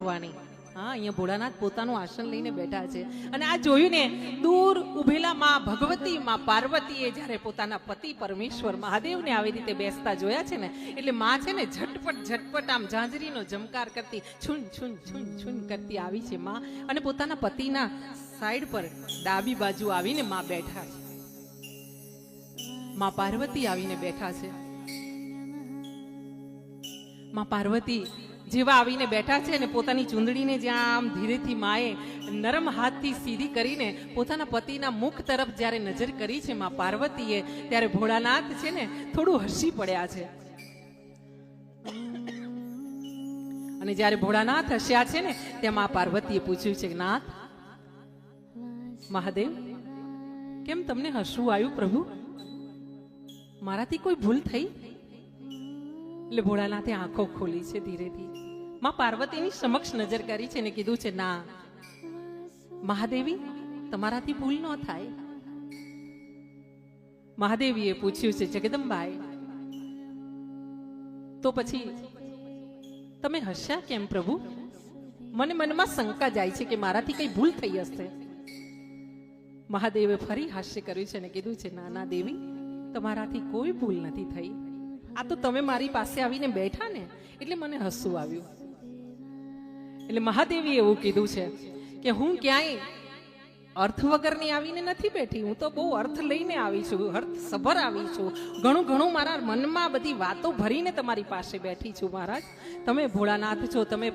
વાણી હા, અહીંયા ભોળાનાથ પોતાનું આસન લઈને બેઠા છે. અને આ જોયું ને દૂર ઉભેલા માં ભગવતી, માં પાર્વતીએ જ્યારે પોતાના પતિ પરમેશ્વર મહાદેવને આવી રીતે બેસતા જોયા છે ને, એટલે માં છે ને ઝટપટ ઝટપટ આમ ઝાંઝરીનો જમકાર કરતી, છૂન છૂન છૂન છૂન કરતી આવી છે માં. અને પોતાના પતિના સાઈડ પર ડાબી બાજુ આવીને માં બેઠા છે. માં પાર્વતી આવીને બેઠા છે. માં પાર્વતી જેવા આવીને બેઠા છે ને પોતાની ચૂંદડીને જ્યાં આમ ધીરેથી માએ નરમ હાથથી સીધી કરીને પોતાના પતિના મુખ તરફ જ્યારે નજર કરી છે માં પાર્વતીએ, ત્યારે ભોળાનાથ છે ને થોડું હસી પડ્યા છે. અને જ્યારે ભોળાનાથ હસ્યા છે ને, ત્યાં માં પાર્વતીએ પૂછ્યું છે નાથ, મહાદેવ, કેમ તમને હસવું આવ્યું પ્રભુ? મારાથી કોઈ ભૂલ થઈ? એટલે ભોળાનાથે આંખો ખોલી છે ધીરેથી. માં પાર્વતીની સમક્ષ નજર કરી છે ને કીધું છે, ના, મહાદેવી, તમારાથી ભૂલ ન થાય. મહાદેવીએ પૂછ્યું છે, જગદંબાએ, તો પછી તમે હસ્યા કેમ પ્રભુ? મને મનમાં શંકા જાય છે કે મારાથી કઈ ભૂલ થઈ હશે. મહાદેવે ફરી હાસ્ય કર્યું છે ને કીધું છે, ના ના, દેવી, તમારાથી કોઈ ભૂલ નથી થઈ. આ તો તમે મારી પાસે આવીને બેઠા ને, એટલે મને હસવું આવ્યું. એટલે મહાદેવી એવું કીધું છે કે હું ક્યાંય અર્થ વગરની આવીને નથી બેઠી. હું તો બહુ અર્થ લઈને આવી છું અર્થ સભર આવી છું. ઘણું ઘણું મારા મનમાં બધી વાતો ભરીને તમારી પાસે બેઠી છું મહારાજ. તમે ભોળાનાથ છો, તમે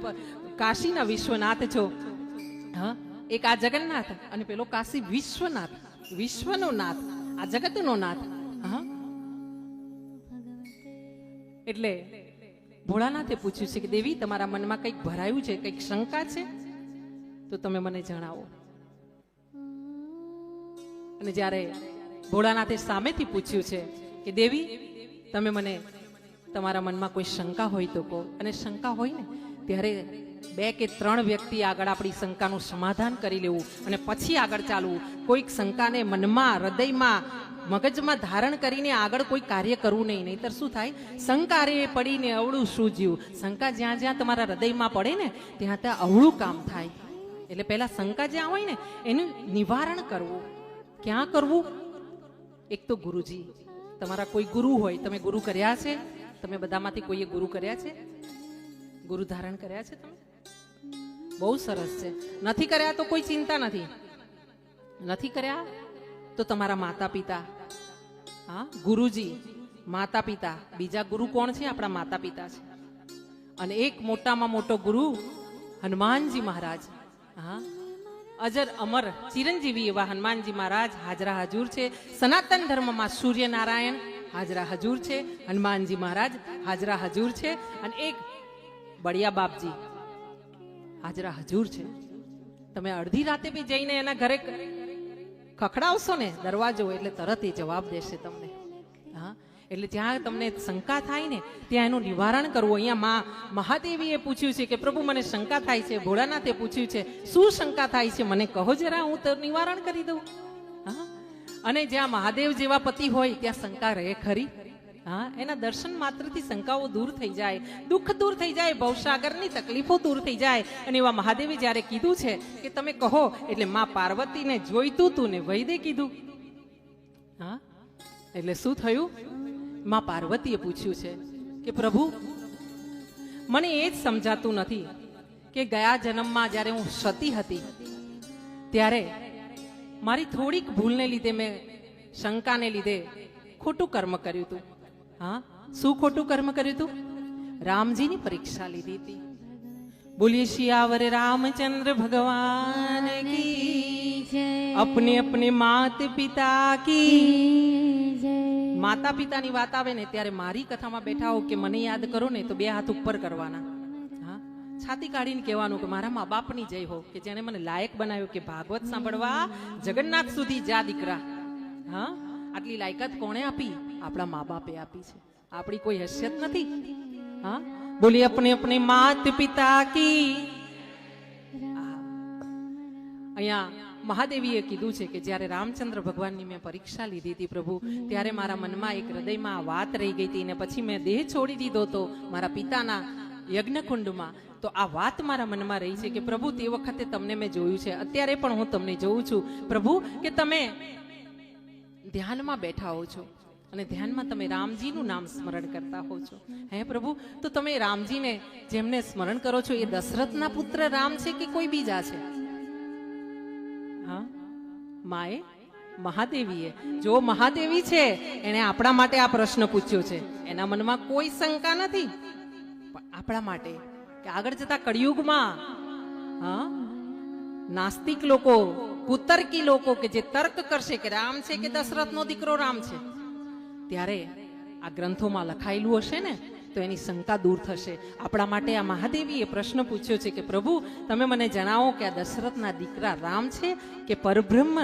કાશીના વિશ્વનાથ છો. હા, એક આ જગન્નાથ અને પેલો કાશી વિશ્વનાથ, વિશ્વનો નાથ, આ જગતનો નાથ. હા. એટલે ભોળાનાથે પૂછ્યું છે કે, દેવી, તમારા મનમાં કંઈક ભરાયું છે, કંઈક શંકા છે? તો તમે મને જણાવો. અને જ્યારે ભોળાનાથે સામેથી પૂછ્યું છે કે, દેવી, તમે મને, તમારા મનમાં કોઈ શંકા હોય તો કહો. અને શંકા હોય ને, ત્યારે બે કે ત્રણ વ્યક્તિ આગળ આપણી શંકાનું સમાધાન કરી લેવું અને પછી આગળ ચાલવું. કોઈક શંકાને મનમાં, હૃદયમાં, મગજમાં ધારણ કરીને આગળ કોઈ કાર્ય કરવું નહીં. નહીતર શું થાય? શંકારે પડીને અવળું શું જીવું? શંકા જ્યાં જ્યાં તમારા હૃદયમાં પડે ને, ત્યાં ત્યાં અવળું કામ થાય. એટલે પહેલાં શંકા જ્યાં હોય ને, એનું નિવારણ કરવું. ક્યાં કરવું? એક તો ગુરુજી. તમારા કોઈ ગુરુ હોય, તમે ગુરુ કર્યા છે? તમે બધામાંથી કોઈએ ગુરુ કર્યા છે? ગુરુ ધારણ કર્યા છે તમે? બહુ સરસ છે. નથી કર્યા તો કોઈ ચિંતા નથી. નથી કર્યા તો તમારા માતા પિતા હા, ગુરુજી માતા પિતા બીજા ગુરુ કોણ છે? આપણા માતા પિતા છે. અને એક મોટામાં મોટો ગુરુ હનુમાનજી મહારાજ. હા. અજર અમર ચિરંજીવી એવા હનુમાનજી મહારાજ હાજરા હજુર છે. સનાતન ધર્મમાં સૂર્યનારાયણ હાજરા હજુર છે. હનુમાનજી મહારાજ હાજરા હજુર છે. અને એક બળિયા બાપજી હાજરા હજુર છે. તમે અડધી રાતે બી જઈને એના ઘરે ખખડાવશો ને દરવાજો એટલે તરત એ જવાબ દેશે તમને. હા? એટલે જ્યાં તમને શંકા થાય ને, ત્યાં એનું નિવારણ કરવું. અહીંયા માં, મહાદેવીએ પૂછ્યું છે કે, પ્રભુ, મને શંકા થાય છે. ભોળાનાથે પૂછ્યું છે, શું શંકા થાય છે? મને કહો જરા, હું તો નિવારણ કરી દઉં. હા? અને જ્યાં મહાદેવ જેવા પતિ હોય, ત્યાં શંકા રહે ખરી. હા, એના દર્શન માત્રથી શંકાઓ દૂર થઈ જાય, દુઃખ દૂર થઈ જાય, ભવસાગરની તકલીફો દૂર થઈ જાય. અને એવા મહાદેવે જ્યારે કીધું છે કે તમે કહો, એટલે માં પાર્વતીને જોઈતું તું ને વૈદે કીધું. હા, એટલે શું થયું? માં પાર્વતીએ પૂછ્યું છે કે પ્રભુ, મને એ જ સમજાતું નથી કે ગયા જન્મમાં જ્યારે હું સતી હતી, ત્યારે મારી થોડીક ભૂલને લીધે મેં શંકાને લીધે ખોટું કર્મ કર્યું હતું. હા? શું ખોટું કર્મ કર્યું હતું રામજીની પરીક્ષા લીધી હતી. બોલીએ શિયાવર રામચંદ્ર ભગવાન કી અપને અપને માત પિતા કી માતા પિતાની વાત આવે ને ત્યારે મારી કથામાં બેઠા હો કે મને યાદ કરો ને તો બે હાથ ઉપર કરવાના. હા? છાતી કાઢીને કહેવાનું કે મારા મા બાપની જય હો કે જેણે મને લાયક બનાવ્યો કે ભાગવત સાંભળવા જગન્નાથ સુધી જા દીકરા. હા? આટલી લાયકાત કોણે આપી? આપણા મા બાપે આપી છે. આપણી કોઈ હેસિયત નથી. હા? બોલી અપને અપને માત પિતા કી. અહીંયા મહાદેવીએ કીધું છે કે જ્યારે રામચંદ્ર ભગવાનની મેં પરીક્ષા લીધી હતી પ્રભુ, ત્યારે મારા મનમાં એક હૃદયમાં વાત રહી ગઈ હતી ને પછી મેં દેહ છોડી દીધો તો મારા પિતાના યજ્ઞકુંડમાં, તો આ વાત મારા મનમાં રહી છે કે પ્રભુ, તે વખતે તમને મેં જોયું છે. અત્યારે પણ હું તમને જોઉં છું. પ્રભુ, કે તમે ધ્યાનમાં બેઠા હો છો અને ધ્યાનમાં તમે રામજીનું નામ સ્મરણ કરતા હો છો. હે પ્રભુ, તો તમે રામજીને જેમને સ્મરણ કરો છો, એ દશરથના પુત્ર રામ છે કે કોઈ બીજા છે? હા? માએ? મહાદેવીએ. જો મહાદેવી છે, એણે આપણા માટે આ પ્રશ્ન પૂછ્યો છે. એના મનમાં કોઈ શંકા નથી. પણ આપણા માટે, કે આગળ જતા કળિયુગમાં, હા? નાસ્તિક લોકો કુતર્કી લોકો કે જે તર્ક કરશે કે રામ છે કે દશરથનો દીકરો રામ છે? ત્યારે આ ગ્રંથોમાં લખાયેલું હશે ને, તો એની શંકા દૂર થશે. આપણા માટે આ મહાદેવીએ પ્રશ્ન પૂછ્યો છે કે પ્રભુ, તમે મને જણાવો કે આ દશરથના દીકરા રામ છે કે પરબ્રહ્મ?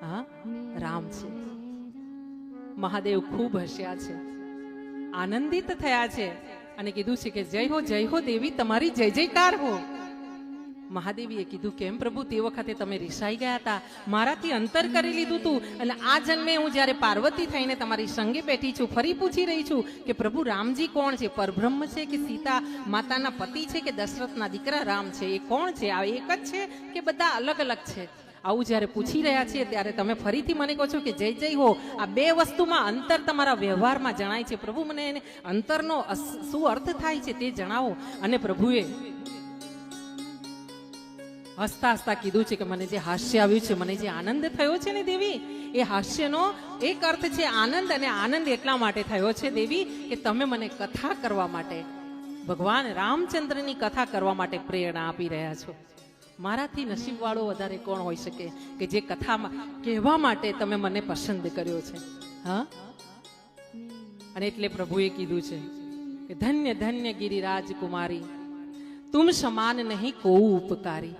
હા, રામ છે. મહાદેવ ખૂબ હસ્યા છે. આનંદિત થયા છે અને કીધું છે કે જય હો જય હો દેવી, તમારી જય જયકાર હો. મહાદેવીએ કીધું, કેમ પ્રભુ, તે વખતે તમે રિસાઈ ગયા હતા? મારાથી અંતર કરી લીધું તું. અને આ જન્મે હું જ્યારે પાર્વતી થઈને તમારી સંગે બેઠી છું, ફરી પૂછી રહી છું કે પ્રભુ, રામજી કોણ છે? પરબ્રહ્મ છે કે સીતા? માતાના પતિ છે કે દશરથના દીકરા? રામ છે. એ કોણ છે? આ એક જ છે કે બધા અલગ અલગ છે? આવું જ્યારે પૂછી રહ્યા છીએ, ત્યારે તમે ફરીથી મને કહો છો કે, જય જય હો. આ બે વસ્તુમાં અંતર તમારા વ્યવહારમાં જણાય છે. પ્રભુ, મને એને અંતરનો શું અર્થ થાય છે તે જણાવો. અને પ્રભુએ હસતા હસતા કીધું છે કે મને જે હાસ્ય આવ્યું છે, મને જે આનંદ થયો છે ને દેવી, એ હાસ્યનો એક અર્થ છે આનંદ અને આનંદ એટલા માટે થયો છે દેવી કે તમે મને કથા કરવા માટે, ભગવાન રામચંદ્રની કથા કરવા માટે પ્રેરણા આપી રહ્યા છો. મારાથી નસીબવાળો વધારે કોણ હોઈ શકે કે જે કથામાં કહેવા માટે તમે મને પસંદ કર્યો છે? હા? અને એટલે પ્રભુએ કીધું છે કે ધન્ય ધન્ય ગિરિરાજ કુમારી, તુમ સમાન નહીં કો ઉપકારી.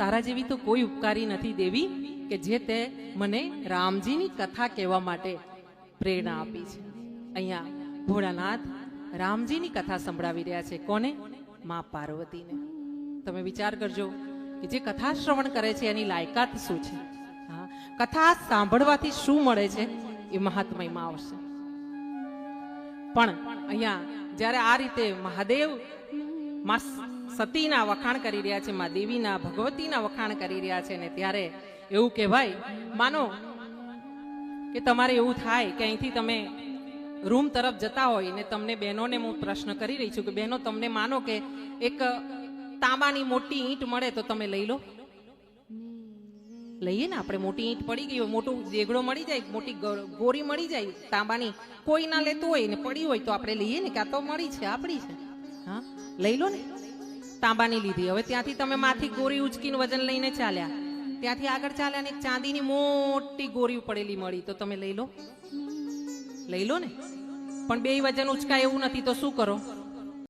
તારા જેવી તો કોઈ ઉપકારી નથી દેવી કે જે તે મને રામજીની કથા કહેવા માટે પ્રેરણા આપી છે. અહીંયા ભોળાનાથ રામજીની કથા સંભળાવી રહ્યા છે. કોને? મા પાર્વતીને. તમે વિચાર કરજો કે જે કથા શ્રવણ કરે છે એની લાયકાત શું છે? હા, કથા સાંભળવાથી શું મળે છે એ મહાત્મયમાં આવશે. પણ અહીંયા જ્યારે આ રીતે મહાદેવમાં સતીના વખાણ કરી રહ્યા છે, માં દેવીના ભગવતીના વખાણ કરી રહ્યા છે ને ત્યારે એવું કહેવાય, માનો કે તમારે એવું થાય કે અહીંથી તમે રૂમ તરફ જતા હોય ને તમને બહેનોને હું પ્રશ્ન કરી રહી છું કે બહેનો તમને માનો કે એક તાંબાની મોટી ઈંટ મળે તો તમે લઈ લો? લઈએ ને આપણે, મોટી ઈંટ પડી ગઈ હોય, મોટું દેગડો મળી જાય, મોટી ગોરી મળી જાય, તાંબાની કોઈ ના લેતું હોય ને પડી હોય તો આપણે લઈએ ને કે આ તો મળી છે, આપણી છે. હા? લઈ લો ને. તાંબાની લીધી. હવે ત્યાંથી તમે માથી ગોરી ઉચકીને વજન લઈને ચાલ્યા. ત્યાંથી આગળ ચાલ્યા ને ચાંદીની મોટી ગોરી પડેલી મળી. તો તમે લઈ લો. લઈ લો ને. પણ બે વજન ઉચકાય એવું નથી, તો શું કરો?